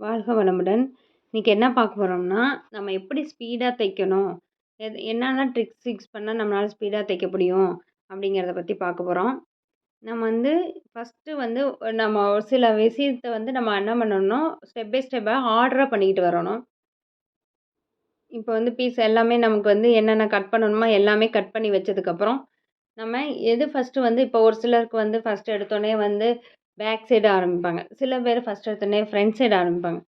வாழ்க வளமுடன். இன்றைக்கி என்ன பார்க்க போகிறோம்னா நம்ம எப்படி ஸ்பீடாக தைக்கணும்? எது என்னென்ன ட்ரிக்ஸ் யூஸ் பண்ணால் நம்மளால் ஸ்பீடாக தைக்க முடியும்? அப்படிங்கிறத பற்றி பார்க்க போகிறோம் நம்ம வந்து ஃபஸ்ட்டு வந்து நம்ம ஒரு சில விஷயத்த வந்து நம்ம என்ன பண்ணணும்? ஸ்டெப் பை ஸ்டெப்பாக ஆர்டராக பண்ணிக்கிட்டு வரணும். இப்போ வந்து பீஸ் எல்லாமே நமக்கு வந்து என்னென்ன கட் பண்ணணுமோ எல்லாமே கட் பண்ணி வச்சதுக்கப்புறம் நம்ம எது ஃபஸ்ட்டு வந்து இப்போ ஒரு சிலருக்கு வந்து ஃபஸ்ட்டு எடுத்தோடனே வந்து பேக் சைடு ஆரம்பிப்பாங்க. சில பேர் ஃபஸ்ட் எடுத்தோடனே ஃப்ரண்ட் சைடு ஆரம்பிப்பாங்க.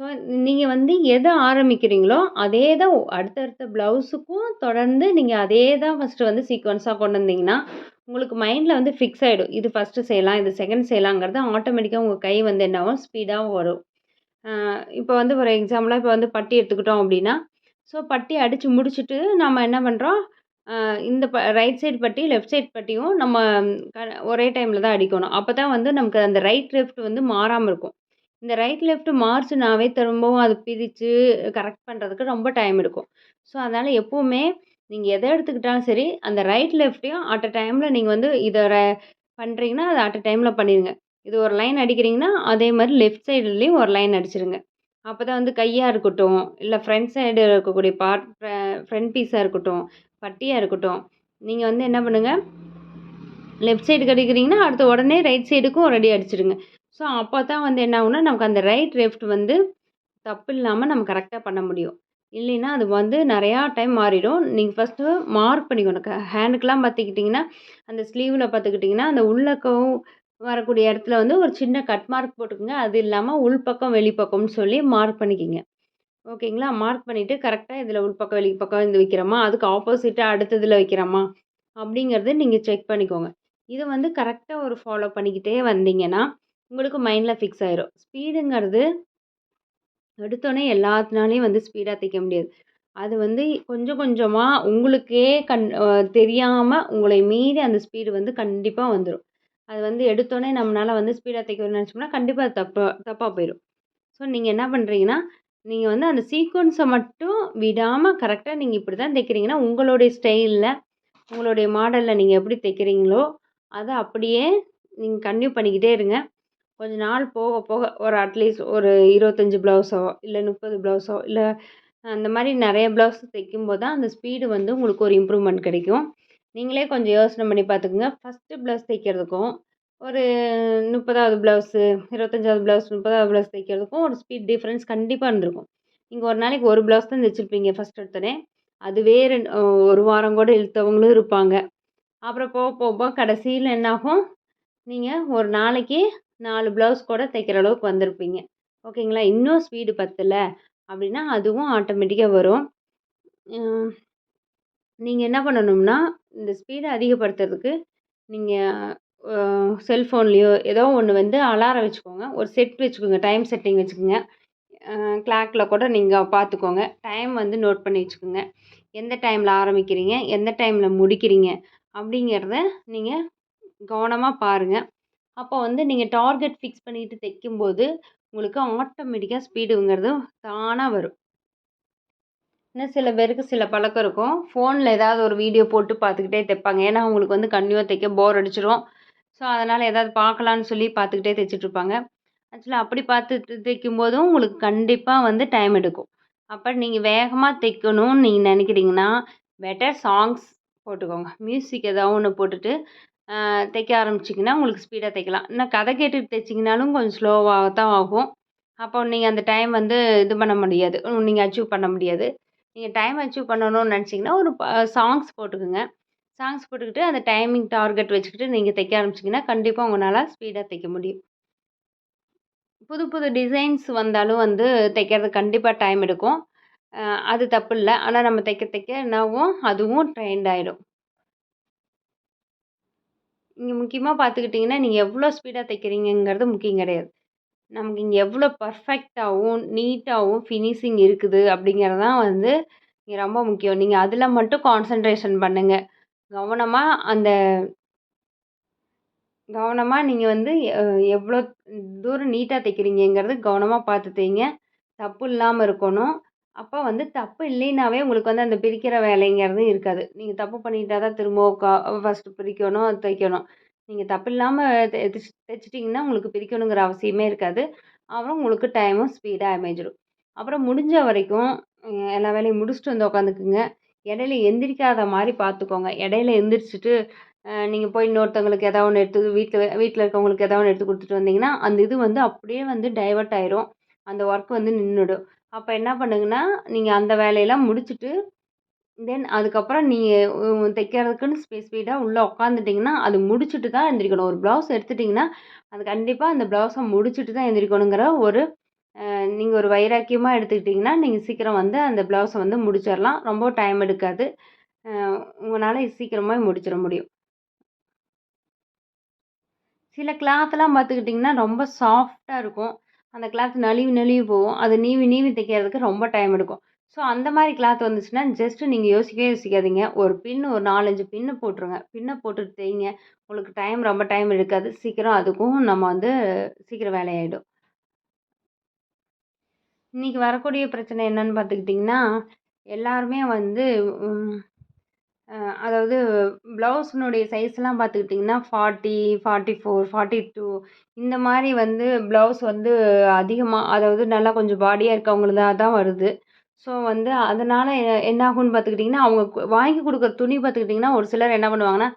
ஸோ நீங்கள் வந்து எதை ஆரம்பிக்கிறீங்களோ அதே தான் அடுத்தடுத்த ப்ளவுஸுக்கும் தொடர்ந்து நீங்கள் அதே தான் ஃபஸ்ட்டு வந்து சீக்வன்ஸாக கொண்டு வந்தீங்கன்னா உங்களுக்கு மைண்டில் வந்து ஃபிக்ஸ் ஆகிடும் இது ஃபஸ்ட்டு செய்யலாம் இது செகண்ட் செய்யலாங்கிறது ஆட்டோமேட்டிக்காக உங்கள் கை வந்து என்னாகும் ஸ்பீடாக வரும். இப்போ வந்து ஒரு எக்ஸாம்பிளாக இப்போ வந்து பட்டி எடுத்துக்கிட்டோம் அப்படின்னா ஸோ பட்டி அடித்து முடிச்சுட்டு நம்ம என்ன பண்ணுறோம் இந்த ப ரைட் சைடு பட்டி லெஃப்ட் சைட் பட்டியும் நம்ம க ஒரே டைமில் தான் அடிக்கணும். அப்போ தான் வந்து நமக்கு அந்த ரைட் லெஃப்ட் வந்து மாறாமல் இருக்கும். இந்த ரைட் லெஃப்ட் மாறுச்சுனாவே திரும்பவும் அதை பிரித்து கரெக்ட் பண்ணுறதுக்கு ரொம்ப டைம் எடுக்கும். ஸோ அதனால் எப்போவுமே நீங்கள் எதை எடுத்துக்கிட்டாலும் சரி அந்த ரைட் லெஃப்ட்டையும் அட் அ டைமில் நீங்கள் வந்து இதை ர பண்ணுறீங்கன்னா அதை அட் அ டைமில் பண்ணிடுங்க இது ஒரு லைன் அடிக்கிறீங்கன்னா அதே மாதிரி லெஃப்ட் சைடுலேயும் ஒரு லைன் அடிச்சிருங்க. அப்போ தான் வந்து கையாக இருக்கட்டும் இல்லை ஃப்ரண்ட் சைடு இருக்கக்கூடிய பார்ட் ஃப்ரண்ட் பீஸாக இருக்கட்டும் பட்டியாக இருக்கட்டும். நீங்கள் வந்து என்ன பண்ணுங்கள் லெஃப்ட் சைடு கடிக்கிறீங்கன்னா அடுத்த உடனே ரைட் சைடுக்கும் ரெடி அடிச்சிடுங்க. ஸோ அப்போ தான் வந்து என்ன ஆகுனா நமக்கு அந்த ரைட் லெஃப்ட் வந்து தப்பு இல்லாமல் நம்ம கரெக்டாக பண்ண முடியும். இல்லைன்னா அது வந்து நிறையா டைம் மாறிடும். நீங்கள் ஃபஸ்ட்டு மார்க் பண்ணிக்கணும். க ஹேண்டுக்கெலாம் பார்த்துக்கிட்டிங்கன்னா அந்த ஸ்லீவில் பார்த்துக்கிட்டிங்கன்னா அந்த உள்ளக்கவும் வரக்கூடிய இடத்துல வந்து ஒரு சின்ன கட் மார்க் போட்டுக்கோங்க. அது இல்லாமல் உள்பக்கம் வெளிப்பக்கம்னு சொல்லி மார்க் பண்ணிக்கிங்க. ஓகேங்களா? மார்க் பண்ணிவிட்டு கரெக்டாக இதில் உள்பக்கம் வெளி பக்கம் இது வைக்கிறோமா? அதுக்கு ஆப்போசிட்டாக அடுத்ததில் வைக்கிறோமா? அப்படிங்கிறத நீங்கள் செக் பண்ணிக்கோங்க. இதை வந்து கரெக்டாக ஒரு ஃபாலோ பண்ணிக்கிட்டே வந்தீங்கன்னா உங்களுக்கு மைண்டில் ஃபிக்ஸ் ஆயிரும். ஸ்பீடுங்கிறது எடுத்தோடனே எல்லாத்தினாலையும் வந்து ஸ்பீடாக தைக்க முடியாது. அது வந்து கொஞ்சம் கொஞ்சமாக உங்களுக்கே கண் தெரியாமல் உங்களை மீறி அந்த ஸ்பீடு வந்து கண்டிப்பாக வந்துடும் அது வந்து எடுத்தோடனே நம்மளால் வந்து ஸ்பீடாக தைக்கணும்னு நினச்சோம்னா கண்டிப்பாக அது தப்பாக தப்பாக போயிடும் ஸோ நீங்கள் என்ன பண்ணுறீங்கன்னா நீங்கள் வந்து அந்த சீக்வன்ஸை மட்டும் விடாமல் கரெக்டாக நீங்கள் இப்படி தான் தைக்கிறீங்கன்னா உங்களுடைய ஸ்டைலில் உங்களுடைய மாடலில் நீங்கள் எப்படி தைக்கிறீங்களோ அதை அப்படியே நீங்கள் கன்டினியூ பண்ணிக்கிட்டே இருங்க. கொஞ்ச நாள் போக போக ஒரு அட்லீஸ்ட் ஒரு இருபத்தஞ்சி ப்ளவுஸோ இல்லை முப்பது ப்ளவுஸோ இல்லை அந்த மாதிரி நிறைய ப்ளவுஸ் தைக்கும்போது தான் அந்த ஸ்பீடு வந்து உங்களுக்கு ஒரு இம்ப்ரூவ்மெண்ட் கிடைக்கும். நீங்களே கொஞ்சம் யோசனை பண்ணி பார்த்துக்குங்க. ஃபஸ்ட்டு ப்ளவுஸ் தைக்கிறதுக்கும் ஒரு முப்பதாவது ப்ளவுஸு இருபத்தஞ்சாவது ப்ளவுஸ் முப்பதாவது ப்ளவுஸ் தைக்கிறதுக்கும் ஒரு ஸ்பீட் டிஃப்ரென்ஸ் கண்டிப்பாக இருந்திருக்கும். நீங்கள் ஒரு நாளைக்கு ஒரு ப்ளவுஸ் தான் தைச்சிருப்பீங்க ஃபஸ்ட் எடுத்தோடனே அதுவே ரெண்டு ஒரு வாரம் கூட இழுத்தவங்களும் இருப்பாங்க. அப்புறம் போக போக போக கடைசியில் என்னாகும்? நீங்கள் ஒரு நாளைக்கு நாலு ப்ளவுஸ் கூட தைக்கிற அளவுக்கு வந்திருப்பீங்க. ஓகேங்களா? இன்னும் ஸ்பீடு பத்தலை அப்படின்னா அதுவும் ஆட்டோமேட்டிக்காக வரும். நீங்கள் என்ன பண்ணணும்னா இந்த ஸ்பீடை அதிகப்படுத்துறதுக்கு நீங்கள் செல்ஃபோன்லேயோ ஏதோ ஒன்று வந்து அலாரம் வச்சுக்கோங்க. ஒரு செட் வச்சுக்கோங்க. டைம் செட்டிங் வச்சுக்கோங்க. கிளாக்கில் கூட நீங்கள் பார்த்துக்கோங்க டைம் வந்து நோட் பண்ணி வச்சுக்கோங்க. எந்த டைமில் ஆரம்பிக்கிறீங்க? எந்த டைமில் முடிக்கிறீங்க? அப்படிங்கிறத நீங்கள் கவனமாக பாருங்கள் அப்போ வந்து நீங்கள் டார்கெட் ஃபிக்ஸ் பண்ணிட்டு தைக்கும்போது உங்களுக்கு ஆட்டோமேட்டிக்காக ஸ்பீடுங்கிறது தானாக வரும். இன்னும் சில பேருக்கு சில பழக்கம் இருக்கும். ஃபோனில் ஏதாவது ஒரு வீடியோ போட்டு பார்த்துக்கிட்டே தைப்பாங்க. ஏன்னா அவங்களுக்கு வந்து கண்டினியூவாக தைக்க போர் அடிச்சிடும் ஸோ அதனால் ஏதாவது பார்க்கலான்னு சொல்லி பார்த்துக்கிட்டே தைச்சிட்ருப்பாங்க. ஆக்சுவலாக அப்படி பார்த்து தைக்கும் போதும் உங்களுக்கு கண்டிப்பாக வந்து டைம் எடுக்கும். அப்போ நீங்கள் வேகமாக தைக்கணும்னு நீங்கள் நினைக்கிறீங்கன்னா பெட்டர் சாங்ஸ் போட்டுக்கோங்க. மியூசிக் ஏதாவது ஒன்று போட்டுட்டு தைக்க ஆரம்பிச்சிங்கன்னா உங்களுக்கு ஸ்பீடாக தைக்கலாம். இன்னும் கதை கேட்டுட்டு தைச்சிங்கனாலும் கொஞ்சம் ஸ்லோவாக தான் ஆகும். அப்போ நீங்கள் அந்த டைம் வந்து இது பண்ண முடியாது. நீங்கள் அச்சீவ் பண்ண முடியாது. நீங்கள் டைம் அச்சீவ் பண்ணணும்னு நினச்சிங்கன்னா ஒரு சாங்ஸ் போட்டுக்கோங்க. சாங்ஸ் போட்டுக்கிட்டு அந்த டைமிங் டார்கெட் வச்சுக்கிட்டு நீங்கள் தைக்க ஆரம்பிச்சிங்கன்னா கண்டிப்பாக உங்களால் ஸ்பீடாக தைக்க முடியும். புது புது டிசைன்ஸ் வந்தாலும் வந்து தைக்கிறது கண்டிப்பாக டைம் எடுக்கும். அது தப்பு இல்லை. ஆனால் நம்ம தைக்க தைக்க என்னாகும்? அதுவும் ட்ரெண்ட் ஆகிடும் இங்கே முக்கியமாக பார்த்துக்கிட்டிங்கன்னா நீங்கள் எவ்வளோ ஸ்பீடாக தைக்கிறீங்கங்கிறது முக்கியம் கிடையாது. நமக்கு இங்கே எவ்வளோ பர்ஃபெக்டாகவும் நீட்டாகவும் ஃபினிஷிங் இருக்குது அப்படிங்கிறது தான் வந்து இங்கே ரொம்ப முக்கியம். நீங்கள் அதில் மட்டும் கான்சன்ட்ரேஷன் பண்ணுங்கள் கவனமாக அந்த கவனமாக நீங்கள் வந்து எவ்வளோ தூரம் நீட்டாக தைக்கிறீங்கங்கிறது கவனமாக பார்த்து தைங்க. தப்பு இல்லாமல் இருக்கணும். அப்போ வந்து தப்பு இல்லைனாவே உங்களுக்கு வந்து அந்த பிரிக்கிற வேலைங்கிறது இருக்காது. நீங்கள் தப்பு பண்ணிட்டா தான் திரும்ப கா ஃபஸ்ட்டு பிரிக்கணும் தைக்கணும். நீங்கள் தப்பு இல்லாமல் தைச்சிட்டிங்கன்னா உங்களுக்கு பிரிக்கணுங்கிற அவசியமே இருக்காது. அப்புறம் உங்களுக்கு டைமும் ஸ்பீடாக அமைஞ்சிடும் அப்புறம் முடிஞ்ச வரைக்கும் எல்லா வேலையும் முடிச்சுட்டு வந்து உட்காந்துக்குங்க இடையில எந்திரிக்காத மாதிரி பார்த்துக்கோங்க இடையில எந்திரிச்சிட்டு நீங்கள் போய் இன்னொருத்தவங்களுக்கு எதாவது ஒன்று எடுத்து வீட்டில் வீட்டில் இருக்கவங்களுக்கு எதாவது ஒன்று எடுத்து கொடுத்துட்டு வந்தீங்கன்னா அந்த இது வந்து அப்படியே வந்து டைவர்ட் ஆயிரும். அந்த ஒர்க் வந்து நின்றுடும் அப்போ என்ன பண்ணுங்கன்னா நீங்கள் அந்த வேலையெல்லாம் முடிச்சுட்டு தென் அதுக்கப்புறம் நீங்கள் தைக்கிறதுக்குன்னு ஸ்பேஸ் ஸ்பீடாக உள்ளே உட்காந்துட்டிங்கன்னா அது முடிச்சுட்டு தான் எழுந்திரிக்கணும் ஒரு ப்ளவுஸ் எடுத்துட்டிங்கன்னா அது கண்டிப்பாக அந்த ப்ளவுஸை முடிச்சுட்டு தான் எழுந்திரிக்கணுங்கிற ஒரு நீங்கள் ஒரு வைராக்கியமாக எடுத்துக்கிட்டிங்கன்னா நீங்கள் சீக்கிரம் வந்து அந்த ப்ளவுஸை வந்து முடிச்சிடலாம் ரொம்ப டைம் எடுக்காது. உங்களால் சீக்கிரமாக முடிச்சிட முடியும். சில கிளாத்லாம் பார்த்துக்கிட்டிங்கன்னா ரொம்ப சாஃப்டாக இருக்கும். அந்த கிளாத் நழுவி நழுவி போகும். அது நீவி நீவி தைக்கிறதுக்கு ரொம்ப டைம் எடுக்கும். ஸோ அந்த மாதிரி கிளாத் வந்துச்சுன்னா ஜஸ்ட்டு நீங்கள் யோசிக்கவே யோசிக்காதீங்க. ஒரு பின்னு ஒரு நாலஞ்சு பின்னு போட்டுருங்க. பின்னை போட்டுட்டு தைங்க உங்களுக்கு டைம் ரொம்ப டைம் எடுக்காது. சீக்கிரம் அதுக்கும் நம்ம வந்து சீக்கிரம் வேலையாயிடும். இன்றைக்கி வரக்கூடிய பிரச்சனை என்னன்னு பார்த்துக்கிட்டிங்கன்னா எல்லாருமே வந்து அதாவது ப்ளவுஸினுடைய சைஸ்லாம் பார்த்துக்கிட்டிங்கன்னா forty forty four forty two இந்த மாதிரி வந்து ப்ளவுஸ் வந்து அதிகமாக அதாவது நல்லா கொஞ்சம் பாடியாக இருக்கவங்களுதா தான் வருது. ஸோ வந்து அதனால் என்ன ஆகும்னு பார்த்துக்கிட்டிங்கன்னா அவங்க வாங்கி கொடுக்குற துணி பார்த்துக்கிட்டிங்கன்னா ஒரு சிலர் என்ன பண்ணுவாங்கன்னா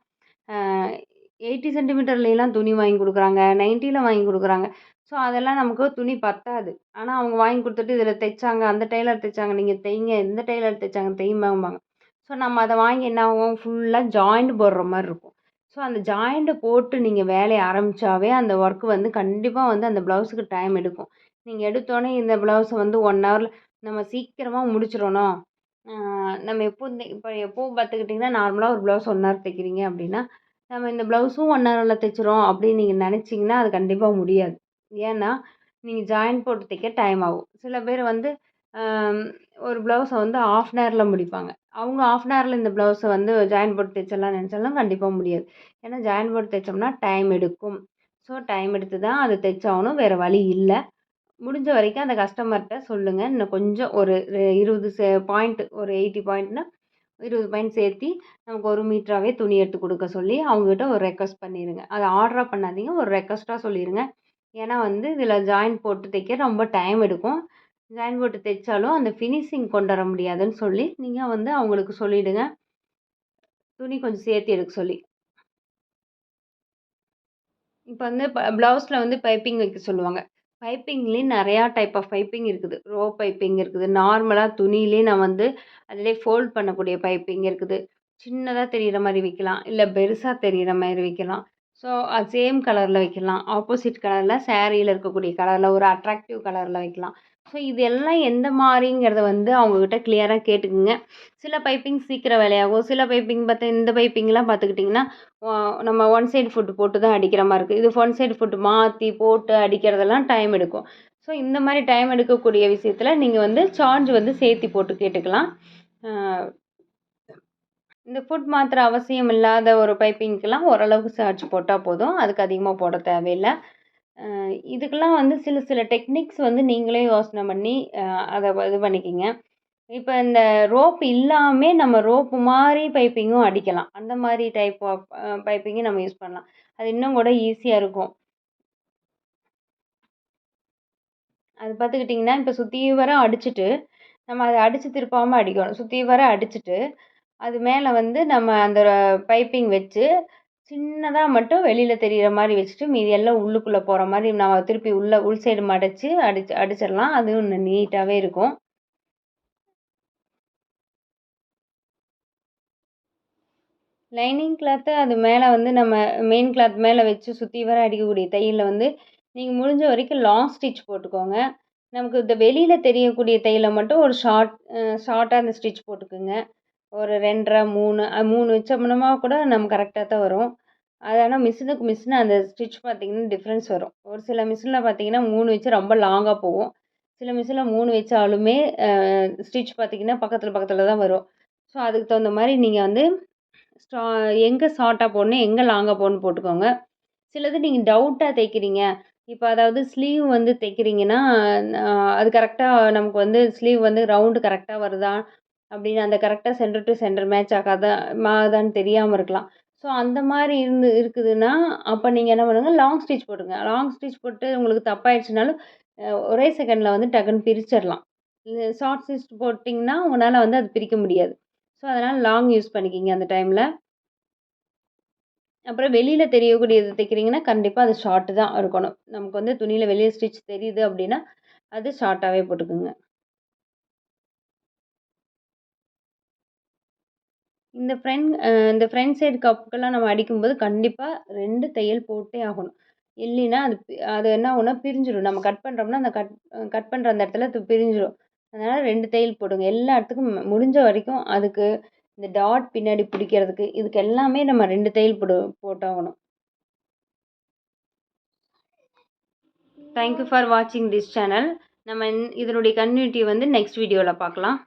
எயிட்டி சென்டிமீட்டர்லாம் துணி வாங்கி கொடுக்குறாங்க நைன்ட்டியில் வாங்கி கொடுக்குறாங்க. ஸோ அதெல்லாம் நமக்கு துணி பத்தாது. ஆனால் அவங்க வாங்கி கொடுத்துட்டு இதில் தைச்சாங்க அந்த டெய்லர் தைச்சாங்க நீங்கள் தைங்க இந்த டெய்லர் தைச்சாங்க தைம்பாம்பாங்க ஸோ நம்ம அதை வாங்கி என்ன ஆகும்? ஃபுல்லாக ஜாயிண்ட் போடுற மாதிரி இருக்கும். ஸோ அந்த ஜாயிண்ட்டு போட்டு நீங்கள் வேலையை ஆரம்பித்தாவே அந்த ஒர்க்கு வந்து கண்டிப்பாக வந்து அந்த ப்ளவுஸுக்கு டைம் எடுக்கும். நீங்கள் எடுத்தோடனே இந்த ப்ளவுஸை வந்து ஒன் ஹவரில் நம்ம சீக்கிரமாக முடிச்சிடணும். நம்ம எப்போ இந்த இப்போ எப்போ பார்த்துக்கிட்டிங்கன்னா நார்மலாக ஒரு ப்ளவுஸ் ஒன் ஹவர் தைக்கிறீங்க அப்படின்னா நம்ம இந்த ப்ளவுஸும் ஒன் ஹவரில் தைச்சிரும் அப்படின்னு நீங்கள் நினச்சிங்கன்னா அது கண்டிப்பாக முடியாது. ஏன்னா நீங்கள் ஜாயின் போட்டு தைக்க டைம் ஆகும். சில பேர் வந்து ஒரு ப்ளவுஸை வந்து ஆஃப் அன் ஹவரில் முடிப்பாங்க. அவங்க ஆஃப் அன் ஹவரில் இந்த ப்ளவுஸை வந்து ஜாயின் போட்டு தைச்சிடலாம் நினச்சாலும் கண்டிப்பாக முடியாது. ஏன்னா ஜாயின் போட்டு தைச்சோம்னா டைம் எடுக்கும். ஸோ டைம் எடுத்து தான் அது தைச்சாகணும். வேறு வழி இல்லை. முடிஞ்ச வரைக்கும் அந்த கஸ்டமர்கிட்ட சொல்லுங்கள் இன்னும் கொஞ்சம் ஒரு இருபது சே பாயிண்ட் ஒரு எயிட்டி பாயிண்ட்னா இருபது பாயிண்ட் சேர்த்தி நமக்கு ஒரு மீட்டராகவே துணி எடுத்து கொடுக்க சொல்லி அவங்ககிட்ட ஒரு ரெக்வஸ்ட் பண்ணிடுங்க அதை ஆர்டராக பண்ணாதீங்க. ஒரு ரெக்வஸ்ட்டாக சொல்லிடுங்க ஏன்னா வந்து இதில் ஜாயின் போட்டு தைக்க ரொம்ப டைம் எடுக்கும். ஜாயின் போட்டு தைச்சாலும் அந்த ஃபினிஷிங் கொண்டு வர முடியாதுன்னு சொல்லி நீங்கள் வந்து அவங்களுக்கு சொல்லிவிடுங்க துணி கொஞ்சம் சேர்த்து எடுக்க சொல்லி. இப்போ வந்து ப ப்ளவுஸில் வந்து பைப்பிங் வைக்க சொல்லுவாங்க. பைப்பிங்லேயும் நிறையா டைப் ஆஃப் பைப்பிங் இருக்குது. ரோ பைப்பிங் இருக்குது. நார்மலாக துணியிலே நான் வந்து அதிலே ஃபோல்ட் பண்ணக்கூடிய பைப்பிங் இருக்குது. சின்னதாக தெரிகிற மாதிரி வைக்கலாம். இல்லை பெருசாக தெரிகிற மாதிரி வைக்கலாம். ஸோ அது சேம் கலரில் வைக்கலாம். ஆப்போசிட் கலரில் சேரீயில் இருக்கக்கூடிய கலரில் ஒரு அட்ராக்டிவ் கலரில் வைக்கலாம். ஸோ இது எல்லாம் எந்த மாதிரிங்கிறத வந்து அவங்கக்கிட்ட கிளியராக கேட்டுக்குங்க. சில பைப்பிங் சீக்கிரம் வேலையாகும். சில பைப்பிங் பார்த்தா இந்த பைப்பிங்லாம் பார்த்துக்கிட்டிங்கன்னா நம்ம ஒன் சைடு ஃபுட்டு போட்டு தான் அடிக்கிற மாதிரி இருக்குது இது ஒன் சைடு ஃபுட்டு மாற்றி போட்டு அடிக்கிறதெல்லாம் டைம் எடுக்கும். ஸோ இந்த மாதிரி டைம் எடுக்கக்கூடிய விஷயத்தில் நீங்கள் வந்து சார்ஜ் வந்து சேர்த்தி போட்டு கேட்டுக்கலாம். இந்த ஃபுட் மாத்திரை அவசியம் இல்லாத ஒரு பைப்பிங்க்கெலாம் ஓரளவுக்கு சார்ஜ் போட்டால் போதும். அதுக்கு அதிகமாக போட தேவையில்லை. இதுக்கெல்லாம் வந்து சில சில டெக்னிக்ஸ் வந்து நீங்களே யோசனை பண்ணி அதை இது பண்ணிக்கிங்க. இப்போ இந்த ரோப் இல்லாமல் நம்ம ரோப்பு மாதிரி பைப்பிங்கும் அடிக்கலாம். அந்த மாதிரி டைப் ஆஃப் பைப்பிங்கும் நம்ம யூஸ் பண்ணலாம். அது இன்னும் கூட ஈஸியாக இருக்கும். அது பார்த்துக்கிட்டிங்கன்னா இப்போ சுற்றி வர அடிச்சுட்டு நம்ம அதை அடித்து திருப்பாமல் அடிக்கணும். சுற்றி வர அடிச்சுட்டு அது மேலே வந்து நம்ம அந்த பைப்பிங் வச்சு சின்னதாக மட்டும் வெளியில் தெரிகிற மாதிரி வச்சுட்டு மீதி எல்லாம் உள்ளுக்குள்ளே போகிற மாதிரி நம்ம திருப்பி உள்ளே உள் சைடு மடித்து அடிச்சு அடிச்சிடலாம். அதுவும் இன்னும் நீட்டாகவே இருக்கும். லைனிங் கிளாத்து அது மேலே வந்து நம்ம மெயின் கிளாத் மேலே வச்சு சுற்றி வர அடிக்கக்கூடிய தையலில் வந்து நீங்கள் முடிஞ்ச வரைக்கும் லாங் ஸ்டிச் போட்டுக்கோங்க. நமக்கு இந்த வெளியில் தெரியக்கூடிய தையலை மட்டும் ஒரு ஷார்ட் ஷார்ட்டாக அந்த ஸ்டிச் போட்டுக்கோங்க. ஒரு ரெண்டரை மூணு மூணு வச்சோம்னா கூட நம்ம கரெக்டாக தான் வரும். அது ஆனால் மிஷினுக்கு மிஷினு அந்த ஸ்டிச் பார்த்திங்கன்னா டிஃப்ரென்ஸ் வரும். ஒரு சில மிஷினில் பார்த்திங்கன்னா மூணு வச்சு ரொம்ப லாங்காக போகும். சில மிஷினில் மூணு வச்சாலுமே ஸ்டிச் பார்த்திங்கன்னா பக்கத்தில் பக்கத்தில் தான் வரும். ஸோ அதுக்கு தகுந்த மாதிரி நீங்கள் வந்து ஸ்டா எங்கே ஷார்ட்டாக போடணும் எங்கே லாங்காக போடணும் போட்டுக்கோங்க. சிலது நீங்கள் டவுட்டாக தைக்கிறீங்க இப்போ அதாவது ஸ்லீவ் வந்து தைக்கிறீங்கன்னா அது கரெக்டாக நமக்கு வந்து ஸ்லீவ் வந்து ரவுண்டு கரெக்டாக வருதா? அப்படின்னு அந்த கரெக்டாக சென்டர் டு சென்டர் மேட்ச் ஆகாதா மாதான்னு தெரியாமல் இருக்கலாம். ஸோ அந்த மாதிரி இருந்து இருக்குதுன்னா அப்போ நீங்கள் என்ன பண்ணுங்கள் லாங் ஸ்டிச் போட்டுங்க. லாங் ஸ்டிச் போட்டு உங்களுக்கு தப்பாயிடுச்சுனாலும் ஒரே செகண்டில் வந்து டக்குன்னு பிரிச்சிடலாம். ஷார்ட் ஸ்டிச் போட்டிங்கன்னா உங்களால் வந்து அது பிரிக்க முடியாது. ஸோ அதனால் லாங் யூஸ் பண்ணிக்கிங்க அந்த டைமில் அப்புறம் வெளியில் தெரியக்கூடியது தைக்கிறீங்கன்னா கண்டிப்பாக அது ஷார்ட்டு தான் இருக்கணும். நமக்கு வந்து துணியில் வெளியே ஸ்டிச் தெரியுது அப்படின்னா அது ஷார்ட்டாகவே போட்டுக்குங்க. இந்த ஃப்ரண்ட் இந்த ஃப்ரண்ட் சைடு கப்புக்கெல்லாம் நம்ம அடிக்கும்போது கண்டிப்பாக ரெண்டு தையல் போட்டே ஆகணும். இல்லைன்னா அது அது என்ன ஆகும்னா பிரிஞ்சிடும் நம்ம கட் பண்ணுறோம்னா அந்த கட் கட் பண்ணுற அந்த இடத்துல அது பிரிஞ்சிடும் அதனால் ரெண்டு தையல் போடுங்க. எல்லா இடத்துக்கும் முடிஞ்ச வரைக்கும் அதுக்கு இந்த டாட் பின்னாடி பிடிக்கிறதுக்கு இதுக்கு எல்லாமே நம்ம ரெண்டு தையல் போடு போட்டாகணும். தேங்க்யூ ஃபார் வாட்சிங் திஸ் சேனல் நம்ம இதனுடைய கன்யூனிட்டி வந்து நெக்ஸ்ட் வீடியோவில் பார்க்கலாம்